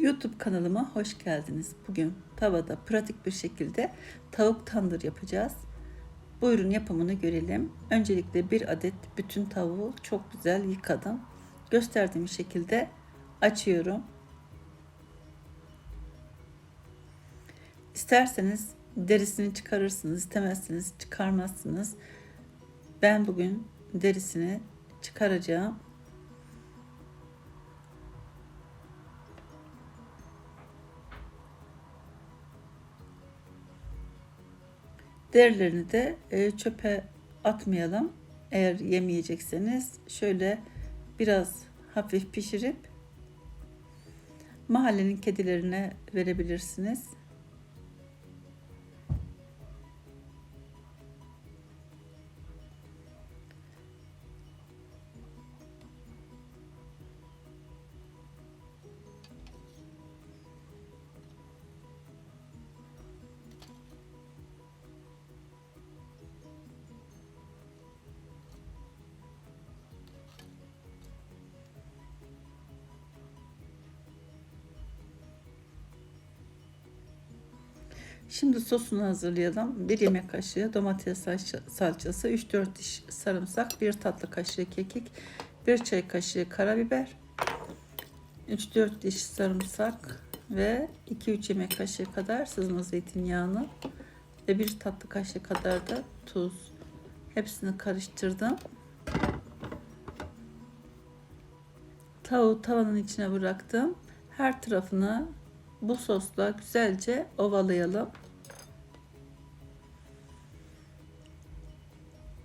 YouTube kanalıma hoş geldiniz. Bugün tavada pratik bir şekilde tavuk tandır yapacağız. Buyurun yapımını görelim. Öncelikle bir adet bütün tavuğu çok güzel yıkadım. Gösterdiğim şekilde açıyorum. İsterseniz derisini çıkarırsınız, istemezseniz çıkarmazsınız. Ben bugün derisini çıkaracağım. Derilerini de e, çöpe atmayalım. Eğer yemeyecekseniz şöyle biraz hafif pişirip mahallenin kedilerine verebilirsiniz. Şimdi sosunu hazırlayalım. 1 yemek kaşığı domates salçası, 3-4 diş sarımsak, 1 tatlı kaşığı kekik, 1 çay kaşığı karabiber, 3-4 diş sarımsak ve 2-3 yemek kaşığı kadar sızma zeytinyağını ve 1 tatlı kaşığı kadar da tuz. Hepsini karıştırdım. Tavuğu tavanın içine bıraktım. Her tarafını bu sosla güzelce ovalayalım.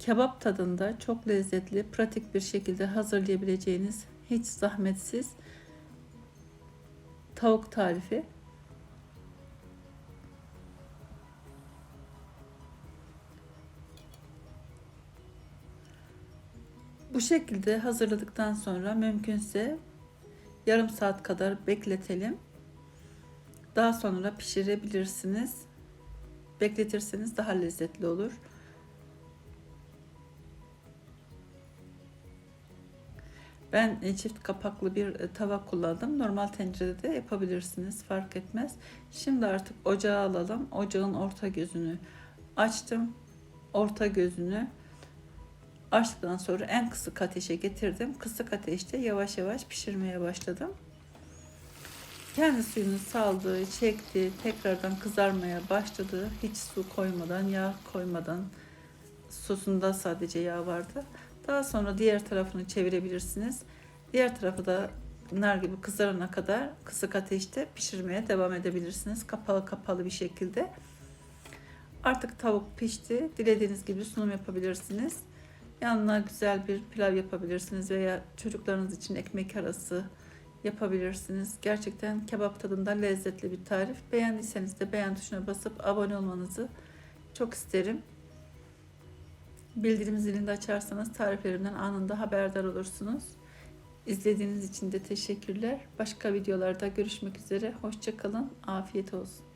Kebap tadında çok lezzetli, pratik bir şekilde hazırlayabileceğiniz hiç zahmetsiz tavuk tarifi. Bu şekilde hazırladıktan sonra mümkünse yarım saat kadar bekletelim. Daha sonra pişirebilirsiniz. Bekletirseniz daha lezzetli olur. Ben e, çift kapaklı bir e, tava kullandım. Normal tencerede de yapabilirsiniz. Fark etmez. Şimdi artık ocağa alalım. Ocağın orta gözünü açtım. Orta gözünü açtıktan sonra en kısık ateşe getirdim. Kısık ateşte yavaş yavaş pişirmeye başladım. Kendi suyunu saldı, çekti, tekrardan kızarmaya başladı. Hiç su koymadan, yağ koymadan. Sosunda sadece yağ vardı. Daha sonra diğer tarafını çevirebilirsiniz. Diğer tarafı da nar gibi kızarana kadar kısık ateşte pişirmeye devam edebilirsiniz. Kapalı kapalı bir şekilde. Artık tavuk pişti. Dilediğiniz gibi sunum yapabilirsiniz. Yanına güzel bir pilav yapabilirsiniz veya çocuklarınız için ekmek arası yapabilirsiniz. Gerçekten kebap tadında lezzetli bir tarif. Beğendiyseniz de beğen tuşuna basıp abone olmanızı çok isterim. Bildirim zilini de açarsanız tariflerimden anında haberdar olursunuz. İzlediğiniz için de teşekkürler. Başka videolarda görüşmek üzere. Hoşçakalın. Afiyet olsun.